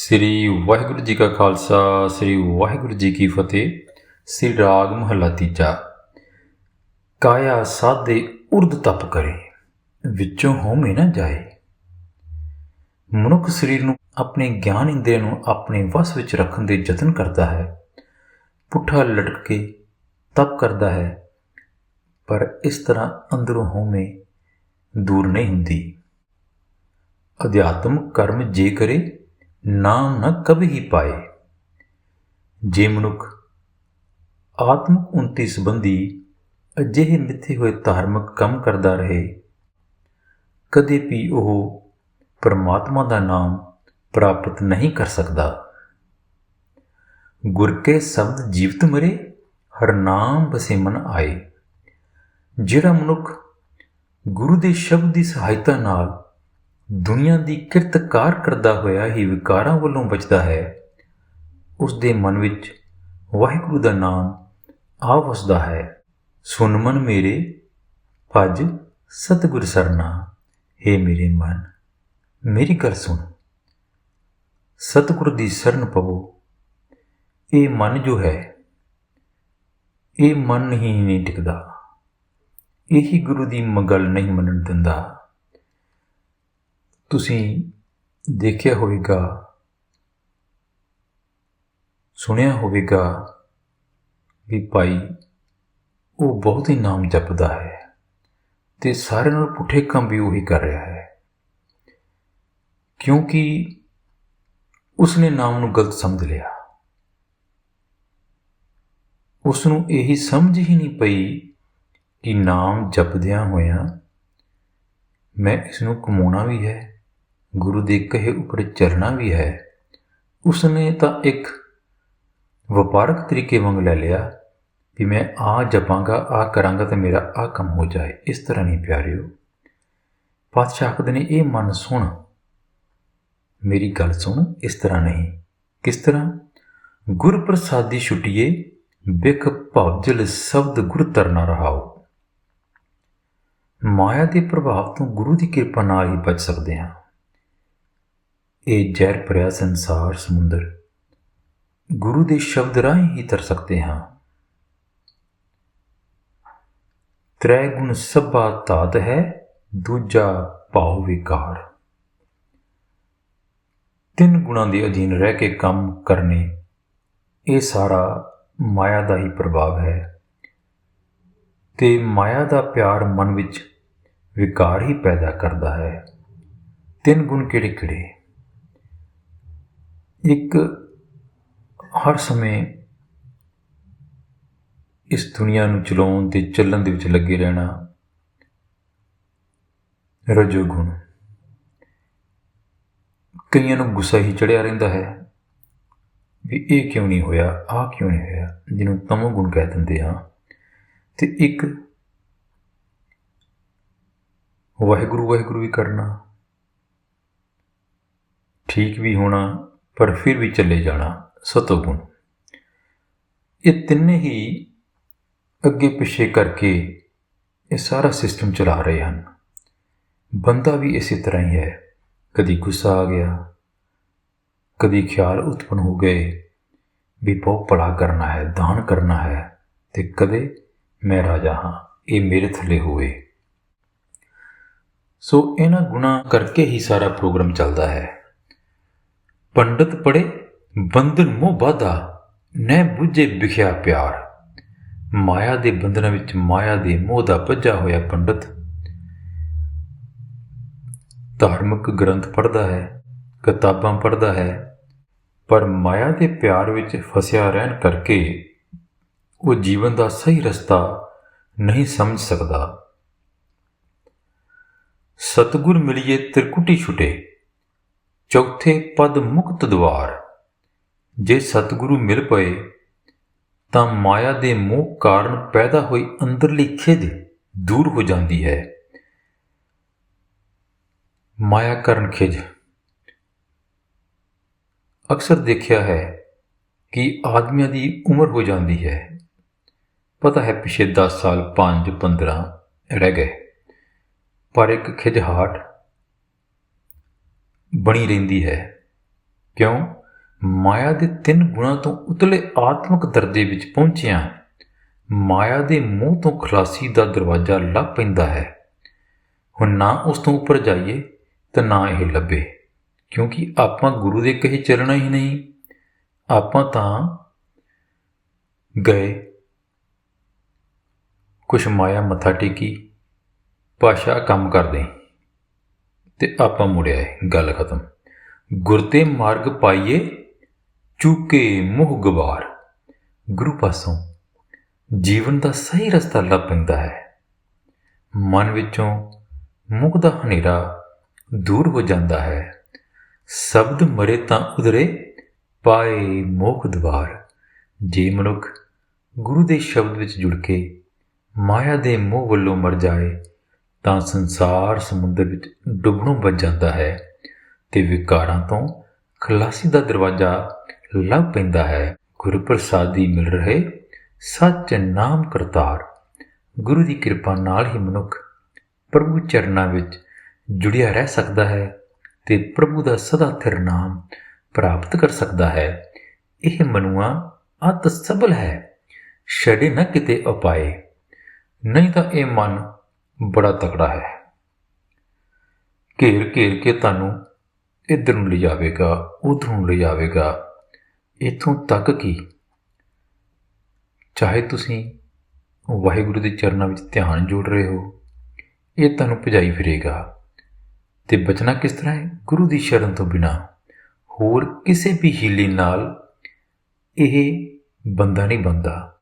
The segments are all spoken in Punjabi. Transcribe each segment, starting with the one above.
ਸ੍ਰੀ ਵਾਹਿਗੁਰੂ ਜੀ ਕਾ ਖਾਲਸਾ, ਸ੍ਰੀ ਵਾਹਿਗੁਰੂ ਜੀ ਕੀ ਫਤਿਹ, ਸ੍ਰੀ ਰਾਗ ਮਹਲਾ ਤੀਜਾ। ਕਾਇਆ ਸਾਧੇ ਉਰਦ ਤਪ ਕਰੇ, ਵਿੱਚੋਂ ਹੋਮੇ ਨਾ ਜਾਏ। ਮਨੁੱਖ ਸਰੀਰ ਨੂੰ ਆਪਣੇ ਗਿਆਨ ਇੰਦਰੀਆਂ ਨੂੰ ਆਪਣੇ ਵਸ ਵਿੱਚ ਰੱਖਣ ਦੇ ਯਤਨ ਕਰਦਾ ਹੈ। ਪੁੱਠਾ ਲਟਕ ਕੇ ਤਪ ਕਰਦਾ ਹੈ, ਪਰ ਇਸ ਤਰ੍ਹਾਂ ਅੰਦਰੋਂ ਹੋਮੇ ਦੂਰ ਨਹੀਂ ਹੁੰਦੀ। ਅਧਿਆਤਮ ਕਰਮ ਜੇ ਕਰੇ ਨਾਮ ਨ ਕਭੀ ਹੀ ਪਾਏ। ਜੇ ਮਨੁੱਖ ਆਤਮਿਕ ਉਨਤੀ ਸੰਬੰਧੀ ਅਜਿਹੇ ਮਿੱਥੇ ਹੋਏ ਧਾਰਮਿਕ ਕੰਮ ਕਰਦਾ ਰਹੇ, ਕਦੇ ਵੀ ਉਹ ਪਰਮਾਤਮਾ ਦਾ ਨਾਮ ਪ੍ਰਾਪਤ ਨਹੀਂ ਕਰ ਸਕਦਾ। ਗੁਰ ਕੇ ਸ਼ਬਦ ਜੀਵਤ ਮਰੇ, ਹਰ ਨਾਮ ਬਸੇ ਮਨ ਆਏ। ਜਿਹੜਾ ਮਨੁੱਖ ਗੁਰੂ ਦੇ ਸ਼ਬਦ ਦੀ ਸਹਾਇਤਾ ਨਾਲ ਦੁਨੀਆ ਦੀ ਕਿਰਤਕਾਰ ਕਰਦਾ ਹੋਇਆ ਹੀ ਵਿਕਾਰਾਂ ਵੱਲੋਂ ਬਚਦਾ ਹੈ। ਉਸ ਦੇ ਮਨ ਵਿੱਚ ਵਾਹਿਗੁਰੂ ਦਾ ਨਾਮ ਆ ਵਸਦਾ ਹੈ। ਸੁਨ ਮਨ ਮੇਰੇ, ਭਜ ਸਤਿਗੁਰ ਸਰਨਾ ਹੈ ਮੇਰੇ ਮਨ, ਮੇਰੀ ਗੱਲ ਸੁਣ। ਸਤਿਗੁਰ ਦੀ ਸ਼ਰਨ ਪਵੋ। ਇਹ ਮਨ ਜੋ ਹੈ, ਇਹ ਮਨ ਹੀ ਨਹੀਂ ਟਿਕਦਾ। ਇਹੀ ਗੁਰੂ ਦੀ ਮਗਲ ਨਹੀਂ ਮੰਨਣ ਦਿੰਦਾ। ਤੁਸੀਂ ਦੇਖਿਆ ਹੋਵੇਗਾ, ਸੁਣਿਆ ਹੋਵੇਗਾ ਵੀ ਭਾਈ ਉਹ ਬਹੁਤ ਹੀ ਨਾਮ ਜਪਦਾ ਹੈ ਤੇ ਸਾਰਿਆਂ ਨਾਲ ਪੁੱਠੇ ਕੰਮ ਵੀ ਉਹੀ ਕਰ ਰਿਹਾ ਹੈ। ਕਿਉਂਕਿ ਉਸਨੇ ਨਾਮ ਨੂੰ ਗਲਤ ਸਮਝ ਲਿਆ। ਉਸ ਨੂੰ ਇਹੀ ਸਮਝ ਹੀ ਨਹੀਂ ਪਈ ਕਿ ਨਾਮ ਜਪਦਿਆਂ ਹੋਇਆਂ ਮੈਂ ਇਸ ਨੂੰ ਕਮਾਉਣਾ ਵੀ ਹੈ ਗੁਰੂ ਦੇ ਕਹੇ ਉੱਪਰ ਚੱਲਣਾ ਵੀ ਹੈ। ਉਸਨੇ ਤਾਂ ਇੱਕ ਵਪਾਰਕ ਤਰੀਕੇ ਵਾਂਗ ਲੈ ਲਿਆ ਵੀ ਮੈਂ ਆ ਜਪਾਂਗਾ, ਆ ਕਰਾਂਗਾ ਤੇ ਮੇਰਾ ਆ ਕੰਮ ਹੋ ਜਾਏ। ਇਸ ਤਰ੍ਹਾਂ ਨਹੀਂ ਪਿਆਰਿਓ। ਪਾਤਸ਼ਾਹ ਆਖਦੇ ਨੇ, ਇਹ ਮਨ ਸੁਣ। ਮੇਰੀ ਗੱਲ ਸੁਣ। ਇਸ ਤਰ੍ਹਾਂ ਨਹੀਂ। ਕਿਸ ਤਰ੍ਹਾਂ? ਗੁਰ ਪ੍ਰਸਾਦੀ ਛੁਟਿਏ, ਬਿਖ ਭਵਜਲ ਸ਼ਬਦ ਗੁਰ ਤਰਨਾ ਰਹਾਓ। ਮਾਇਆ ਦੇ ਪ੍ਰਭਾਵ ਤੋਂ ਗੁਰੂ ਦੀ ਕਿਰਪਾ ਨਾਲ ਹੀ ਬਚ ਸਕਦੇ ਹਾਂ। ਇਹ ਜ਼ਹਿਰ ਭਰਿਆ ਸੰਸਾਰ ਸਮੁੰਦਰ। ਗੁਰੂ ਦੇ ਸ਼ਬਦ ਰਾਹੀਂ ਹੀ ਤਰ ਸਕਦੇ ਹਾਂ। ਤ੍ਰੈ ਗੁਣ ਸਭਾ ਧਾਤ ਹੈ, ਦੂਜਾ ਭਾਵ ਵਿਕਾਰ। ਤਿੰਨ ਗੁਣਾਂ ਦੇ ਅਧੀਨ ਰਹਿ ਕੇ ਕੰਮ ਕਰਨੇ, ਇਹ ਸਾਰਾ ਮਾਇਆ ਦਾ ਹੀ ਪ੍ਰਭਾਵ ਹੈ। ਤੇ ਮਾਇਆ ਦਾ ਪਿਆਰ ਮਨ ਵਿੱਚ ਵਿਕਾਰ ਹੀ ਪੈਦਾ ਕਰਦਾ ਹੈ। ਤਿੰਨ ਗੁਣ ਕਿਹੜੇ ਕਿਹੜੇ ਇੱਕ ਹਰ ਸਮੇਂ ਇਸ ਦੁਨੀਆ ਨੂੰ ਚਲਾਉਣ ਤੇ ਚੱਲਣ ਦੇ ਵਿੱਚ ਲੱਗੇ ਰਹਿਣਾ ਰਜੋ ਗੁਣ। ਕਈਆਂ ਨੂੰ ਗੁੱਸਾ ਹੀ ਚੜਿਆ ਰਹਿੰਦਾ ਹੈ ਵੀ ਇਹ ਕਿਉਂ ਨਹੀਂ ਹੋਇਆ, ਆਹ ਕਿਉਂ ਨਹੀਂ ਹੋਇਆ, ਜਿਹਨੂੰ ਤਮੋ ਗੁਣ ਕਹਿ ਦਿੰਦੇ ਹਾਂ। ਤੇ ਇੱਕ ਵਾਹਿਗੁਰੂ ਵਾਹਿਗੁਰੂ ਵੀ ਕਰਨਾ, ਠੀਕ ਵੀ ਹੋਣਾ ਪਰ ਫਿਰ ਵੀ ਚੱਲੇ ਜਾਣਾ ਸਤੋਗੁਣ। ਇਹ ਤਿੰਨੇ ਹੀ ਅੱਗੇ ਪਿੱਛੇ ਕਰਕੇ ਇਹ ਸਾਰਾ ਸਿਸਟਮ ਚਲਾ ਰਹੇ ਹਨ। ਬੰਦਾ ਵੀ ਇਸੇ ਤਰ੍ਹਾਂ ਹੀ ਹੈ। ਕਦੀ ਗੁੱਸਾ ਆ ਗਿਆ, ਕਦੀ ਖਿਆਲ ਉਤਪਨ ਹੋ ਗਏ ਵੀ ਬਹੁਤ ਭਲਾ ਕਰਨਾ ਹੈ, ਦਾਨ ਕਰਨਾ ਹੈ ਤੇ ਕਦੇ ਮੈਂ ਰਾਜਾ ਹਾਂ, ਇਹ ਮੇਰੇ ਥੱਲੇ ਹੋਵੇ। ਸੋ ਇਹਨਾਂ ਗੁਣਾ ਕਰਕੇ ਹੀ ਸਾਰਾ ਪ੍ਰੋਗਰਾਮ ਚੱਲਦਾ ਹੈ। ਪੰਡਤ ਪੜੇ ਬੰਧਨ ਮੋਹ ਬਾਧਾ ਨੈ 부ਝੇ ਵਿਖਿਆ ਪਿਆਰ। ਮਾਇਆ ਦੇ ਬੰਧਨਾਂ ਵਿੱਚ ਮਾਇਆ ਦੇ ਮੋਹ ਦਾ ਭੱਜਾ ਹੋਇਆ ਪੰਡਤ। ਧਾਰਮਿਕ ਗ੍ਰੰਥ ਪੜ੍ਹਦਾ ਹੈ, ਕਿਤਾਬਾਂ ਪੜ੍ਹਦਾ ਹੈ, ਪਰ ਮਾਇਆ ਦੇ ਪਿਆਰ ਵਿੱਚ ਫਸਿਆ ਰਹਿਣ ਕਰਕੇ ਉਹ ਜੀਵਨ ਦਾ ਸਹੀ ਰਸਤਾ ਨਹੀਂ ਸਮਝ ਸਕਦਾ। ਸਤਗੁਰ ਮਿਲਿਏ, ਤ੍ਰਿਕੁਟੀ ਛੁਟੇ। ਚੌਥੇ ਪਦ ਮੁਕਤ ਦਵਾਰ। ਜੇ ਸਤਿਗੁਰੂ ਮਿਲ ਪਏ, ਤਾਂ ਮਾਇਆ ਦੇ ਮੋਹ ਕਾਰਨ ਪੈਦਾ ਹੋਈ ਅੰਦਰਲੀ ਖਿਜ ਦੂਰ ਹੋ ਜਾਂਦੀ ਹੈ। ਮਾਇਆ ਕਰਨ ਖਿਜ ਅਕਸਰ ਦੇਖਿਆ ਹੈ ਕਿ ਆਦਮੀਆਂ ਦੀ ਉਮਰ ਹੋ ਜਾਂਦੀ ਹੈ। ਪਤਾ ਹੈ ਪਿਛੇ 10 ਸਾਲ 5 15 ਰਹਿ ਗਏ। ਪਰ ਇੱਕ ਖਿਜਹਾਟ ਬਣੀ ਰਹਿੰਦੀ ਹੈ। ਕਿਉਂ? ਮਾਇਆ ਦੇ ਤਿੰਨ ਗੁਣਾਂ ਤੋਂ ਉਤਲੇ ਆਤਮਿਕ ਦਰਜੇ ਵਿੱਚ ਪਹੁੰਚਿਆ ਮਾਇਆ ਦੇ ਮੂੰਹ ਤੋਂ ਖਲਾਸੀ ਦਾ ਦਰਵਾਜ਼ਾ ਲੱਭ ਪੈਂਦਾ ਹੈ। ਹੁਣ ਨਾ ਉਸ ਤੋਂ ਉੱਪਰ ਜਾਈਏ ਤਾਂ ਨਾ ਇਹ ਲੱਭੇ, ਕਿਉਂਕਿ ਆਪਾਂ ਗੁਰੂ ਦੇ ਕਹੇ ਚੱਲਣਾ ਹੀ ਨਹੀਂ। ਆਪਾਂ ਤਾਂ ਗਏ। ਕੁਛ ਮਾਇਆ ਮੱਥਾ ਟੇਕੀ, ਭਾਸ਼ਾ ਕੰਮ ਕਰਦੇ। ਤੇ ਆਪਾਂ ਮੁੜਿਆ ਗੱਲ ਖਤਮ। ਗੁਰ ਤੇ ਮਾਰਗ ਪਾਈਏ, ਚੁੱਕੇ ਮੋਹ ਗਵਾਰ। ਗੁਰੂ ਪਾਸੋਂ ਜੀਵਨ ਦਾ ਸਹੀ ਰਸਤਾ ਲੱਭ ਪੈਂਦਾ ਹੈ। ਮਨ ਵਿੱਚੋਂ ਮੁਖ ਦਾ ਹਨੇਰਾ ਦੂਰ ਹੋ ਜਾਂਦਾ ਹੈ। ਸ਼ਬਦ ਮਰੇ ਤਾਂ ਉਧਰੇ, ਪਾਏ ਮੋਖ ਦਵਾਰ। ਜੇ ਮਨੁੱਖ ਗੁਰੂ ਦੇ ਸ਼ਬਦ ਵਿੱਚ ਜੁੜ ਕੇ ਮਾਇਆ ਦੇ ਮੋਹ ਵੱਲੋਂ ਮਰ ਜਾਏ ਤਾਂ ਸੰਸਾਰ ਸਮੁੰਦਰ ਵਿੱਚ ਡੁੱਬਣੋਂ ਬਚ ਜਾਂਦਾ ਹੈ ਤੇ ਵਿਕਾਰਾਂ ਤੋਂ ਖਲਾਸੀ ਦਾ ਦਰਵਾਜ਼ਾ ਲੱਭ ਪੈਂਦਾ ਹੈ। ਗੁਰੂ ਪ੍ਰਸਾਦੀ ਮਿਲ ਰਹੇ ਸੱਚ ਨਾਮ ਕਰਤਾਰ। ਗੁਰੂ ਦੀ ਕਿਰਪਾ ਨਾਲ ਹੀ ਮਨੁੱਖ ਪ੍ਰਭੂ ਚਰਨਾਂ ਵਿੱਚ ਜੁੜਿਆ ਰਹਿ ਸਕਦਾ ਹੈ ਤੇ ਪ੍ਰਭੂ ਦਾ ਸਦਾ ਥਿਰ ਨਾਮ ਪ੍ਰਾਪਤ ਕਰ ਸਕਦਾ ਹੈ। ਇਹ ਮਨੁਆ ਅਤ ਸਬਲ ਹੈ। ਛੜੇ ਨਾ ਕਿਤੇ ਉਪਾਏ। ਨਹੀਂ ਤਾਂ ਇਹ ਮਨ ਬੜਾ ਤਕੜਾ ਹੈ। ਘੇਰ ਘੇਰ ਕੇ ਤੁਹਾਨੂੰ ਇੱਧਰ ਨੂੰ ਲਿਜਾਵੇਗਾ ਉਧਰ ਨੂੰ ਲਿਜਾਵੇਗਾ ਇਥੋਂ ਤੱਕ ਕਿ ਚਾਹੇ ਤੁਸੀਂ ਵਾਹਿਗੁਰੂ ਦੇ ਚਰਨਾਂ ਵਿੱਚ ਧਿਆਨ ਜੋੜ ਰਹੇ ਹੋ, ਇਹ ਤੁਹਾਨੂੰ ਭਜਾਈ ਫਿਰੇਗਾ। ਤੇ ਬਚਣਾ ਕਿਸ ਤਰ੍ਹਾਂ ਹੈ? ਗੁਰੂ ਦੀ ਸ਼ਰਨ ਤੋਂ ਬਿਨਾ। ਹੋਰ ਕਿਸੇ ਵੀ ਹੀਲੇ ਨਾਲ ਇਹ ਬੰਦਾ ਨਹੀਂ ਬੰਦਾ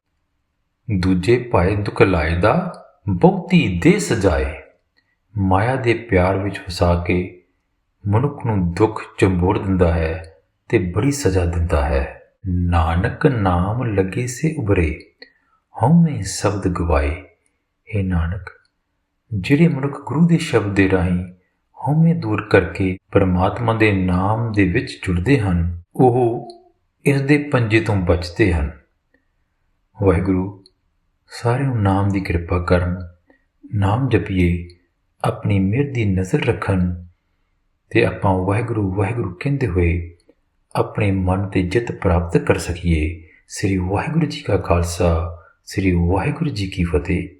ਦੂਜੇ ਪਾਏ ਦੁਖ ਲਾਏ ਦਾ ਬਹੁਤੀ ਦੇ ਸਜਾਏ, ਮਾਇਆ ਦੇ ਪਿਆਰ ਵਿੱਚ ਫਸਾ ਕੇ ਮਨੁੱਖ ਨੂੰ ਦੁੱਖ ਚੰਬੋੜ ਦਿੰਦਾ ਹੈ ਤੇ ਬੜੀ ਸਜ਼ਾ ਦਿੰਦਾ ਹੈ। ਨਾਨਕ ਨਾਮ ਲੱਗੇ ਸੇ ਉਬਰੇ ਹਉਮੈ ਸ਼ਬਦ ਗਵਾਏ। हे ਨਾਨਕ, ਜਿਹੜੇ ਮਨੁੱਖ ਗੁਰੂ ਦੇ ਸ਼ਬਦ ਦੇ ਰਾਹੀਂ ਹਉਮੈ ਦੂਰ ਕਰਕੇ ਪਰਮਾਤਮਾ ਦੇ ਨਾਮ ਦੇ ਵਿੱਚ ਜੁੜਦੇ ਹਨ, ਉਹ ਇਸ ਦੇ ਪੰਜੇ ਤੋਂ ਬਚਦੇ ਹਨ। ਵਾਹਿਗੁਰੂ ਸਾਰਿਆਂ ਨੂੰ ਨਾਮ ਦੀ ਕਿਰਪਾ ਕਰਨ, ਨਾਮ ਜਪੀਏ, ਆਪਣੀ ਮਿਹਰ ਦੀ ਨਜ਼ਰ ਰੱਖਣ ਤੇ ਆਪਾਂ ਵਾਹਿਗੁਰੂ ਵਾਹਿਗੁਰੂ ਕਹਿੰਦੇ ਹੋਏ ਆਪਣੇ ਮਨ ਤੇ ਜਿੱਤ ਪ੍ਰਾਪਤ ਕਰ ਸਕੀਏ। ਸ੍ਰੀ ਵਾਹਿਗੁਰੂ ਜੀ ਕਾ ਖਾਲਸਾ, ਸ੍ਰੀ ਵਾਹਿਗੁਰੂ ਜੀ ਕੀ ਫਤਿਹ।